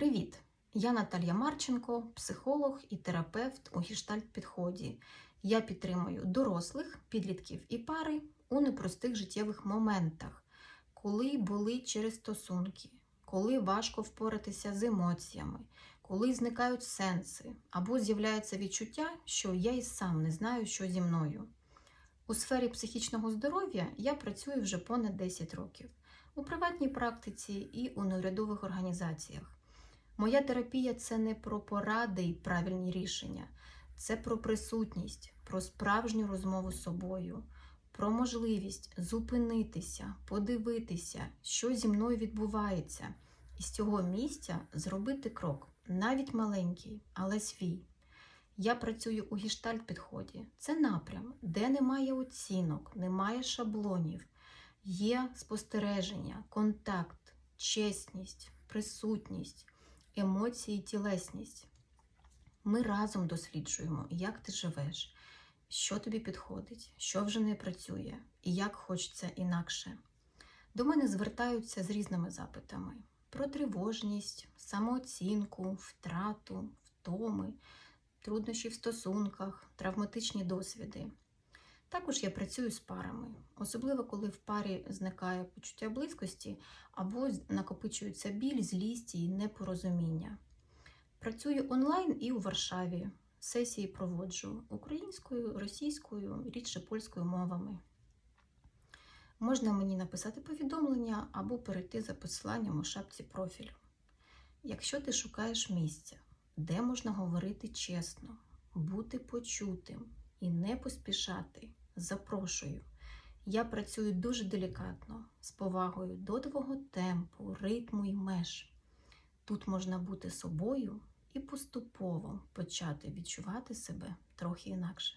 Привіт! Я Наталія Марченко, психолог і терапевт у гештальт-підході. Я підтримую дорослих, підлітків і пари у непростих життєвих моментах, коли болить через стосунки, коли важко впоратися з емоціями, коли зникають сенси або з'являється відчуття, що я і сам не знаю, що зі мною. У сфері психічного здоров'я я працюю вже понад 10 років у приватній практиці і у неурядових організаціях. Моя терапія це не про поради і правильні рішення, це про присутність, про справжню розмову з собою, про можливість зупинитися, подивитися, що зі мною відбувається, і з цього місця зробити крок, навіть маленький, але свій. Я працюю у гештальт-підході. Це напрям, де немає оцінок, немає шаблонів, є спостереження, контакт, чесність, присутність, емоції, тілесність. Ми разом досліджуємо, як ти живеш, що тобі підходить, що вже не працює і як хочеться інакше. До мене звертаються з різними запитами про тривожність, самооцінку, втрату, втоми, труднощі в стосунках, травматичні досвіди. Також я працюю з парами, особливо коли в парі зникає почуття близькості або накопичується біль, злість і непорозуміння. Працюю онлайн і у Варшаві. Сесії проводжу українською, російською, рідше польською мовами. Можна мені написати повідомлення або перейти за посиланням у шапці профілю. Якщо ти шукаєш місця, де можна говорити чесно, бути почутим і не поспішати, запрошую. Я працюю дуже делікатно, з повагою до твого темпу, ритму і меж. Тут можна бути собою і поступово почати відчувати себе трохи інакше.